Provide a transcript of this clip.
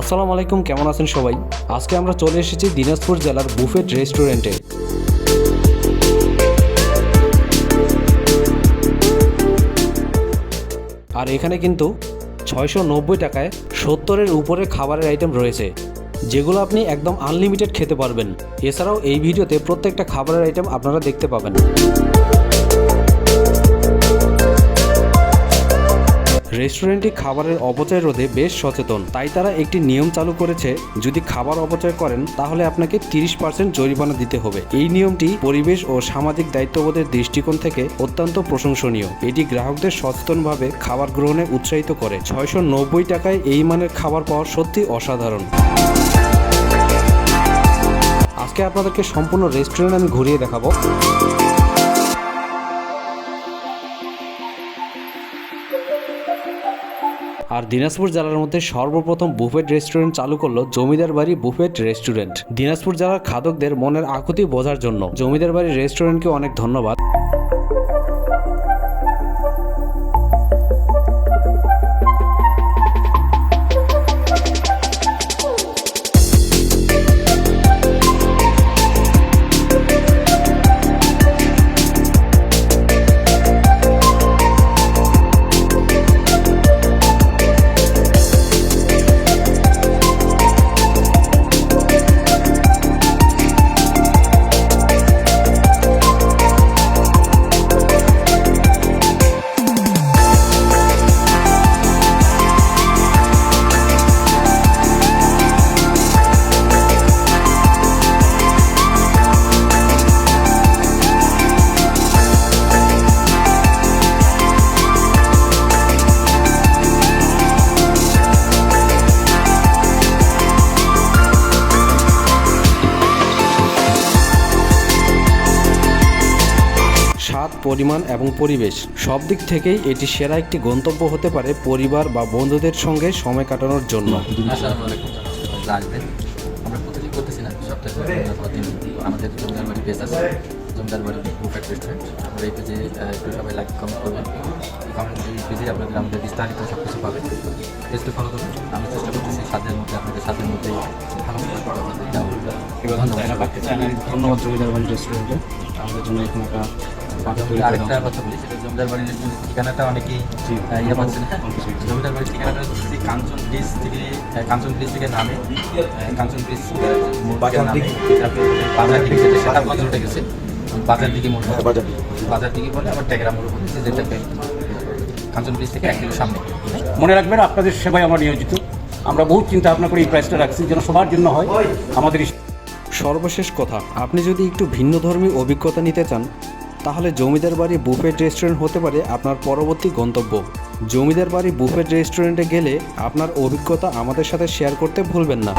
আসসালামু আলাইকুম, কেমন আছেন সবাই? আজকে আমরা চলে এসেছি দিনাজপুর জেলার বুফেট রেস্টুরেন্টে। আর এখানে কিন্তু ছয়শো নব্বই টাকায় সত্তরের উপরে খাবারের আইটেম রয়েছে, যেগুলো আপনি একদম আনলিমিটেড খেতে পারবেন। এছাড়াও এই ভিডিওতে প্রত্যেকটা খাবারের আইটেম আপনারা দেখতে পাবেন। রেস্টুরেন্টটি খাবারের অপচয় রোধে বেশ সচেতন। তাই তারা একটি নিয়ম চালু করেছে, যদি খাবার অপচয় করেন, তাহলে আপনাকে তিরিশ পার্সেন্ট জরিমানা দিতে হবে। এই নিয়মটি পরিবেশ ও সামাজিক দায়িত্ববোধের দৃষ্টিকোণ থেকে অত্যন্ত প্রশংসনীয়। এটি গ্রাহকদের সচেতনভাবে খাবার গ্রহণে উৎসাহিত করে। ছয়শো নব্বই টাকায় এই মানের খাবার পাওয়া সত্যি অসাধারণ। আজকে আপনাদেরকে সম্পূর্ণ রেস্টুরেন্ট আমি ঘুরিয়ে দেখাবো। আর দিনাজপুর জেলার মধ্যে সর্বপ্রথম বুফেট রেস্টুরেন্ট চালু করল জমিদার বাড়ি বুফেট রেস্টুরেন্ট। দিনাজপুর জেলার খাদকদের মনের আকুতি বোঝার জন্য জমিদার বাড়ি রেস্টুরেন্টকে অনেক ধন্যবাদ। পরিমাণ এবং পরিবেশ। সব দিক থেকেই এটি সেরা একটি গন্তব্য হতে পারে পরিবার বা বন্ধুদের সঙ্গে সময় কাটানোর জন্য। আসবেন। আমরা প্রতিদিন করতেছি না সপ্তাহে আমাদের জমিদার বাড়ি পেজ আছে জমিদার বাড়ি বুফেট রেস্টুরেন্ট আমরা এই পেজে একটু সবাই লাইক কমেন্ট করবেন। এই কমেন্ট এই পেজে আপনাদের আমাদের বিস্তারিত সব কিছু পাবেন পেজটা ফলো করুন। আমি চেষ্টা করতেছি সাথের মধ্যে আপনাদের সাথের মধ্যে ভালো খাবার আপনাদের দেওয়ার। ধন্যবাদ। জমিদার বাড়ি রেস্টুরেন্টে আমাদের জন্য এখানে একটা আরেকটা কথা বলি সেটা জমিদার বাড়ির ঠিকানাটা অনেকেই ইয়ে হ্যাঁ? জমিদার বাড়ির ঠিকানাটা হচ্ছে কাঞ্চন ব্রিজ থেকে কাঞ্চন ব্রিজ থেকে নামে কাঞ্চন ব্রিজ বাজার দিকে? বাজার দিকে যেটা সেতাবগঞ্জ গেছে। বাজার দিকে মোড় বাজার বাজার দিকে বলে আবার টেকরা মোড় বলে যেটাকে কাঞ্চন ব্রিজ থেকে এক কিলো সামনে। মনে রাখবেন আপনাদের সেবায় আমরা নিয়োজিত। আমরা বহু চিন্তা ভাবনা করে এই প্রাইসটা রাখছি যেন সবার জন্য হয়। আমাদের সর্বশেষ কথা আপনি যদি একটু ভিন্ন ধর্মী অভিজ্ঞতা নিতে চান তাহলে জমিদার বাড়ি বুফেট রেস্টুরেন্ট হতে পারে আপনার পরবর্তী গন্তব্য। জমিদার বাড়ি বুফেট রেস্টুরেন্টে গেলে আপনার অভিজ্ঞতা আমাদের সাথে শেয়ার করতে ভুলবেন না।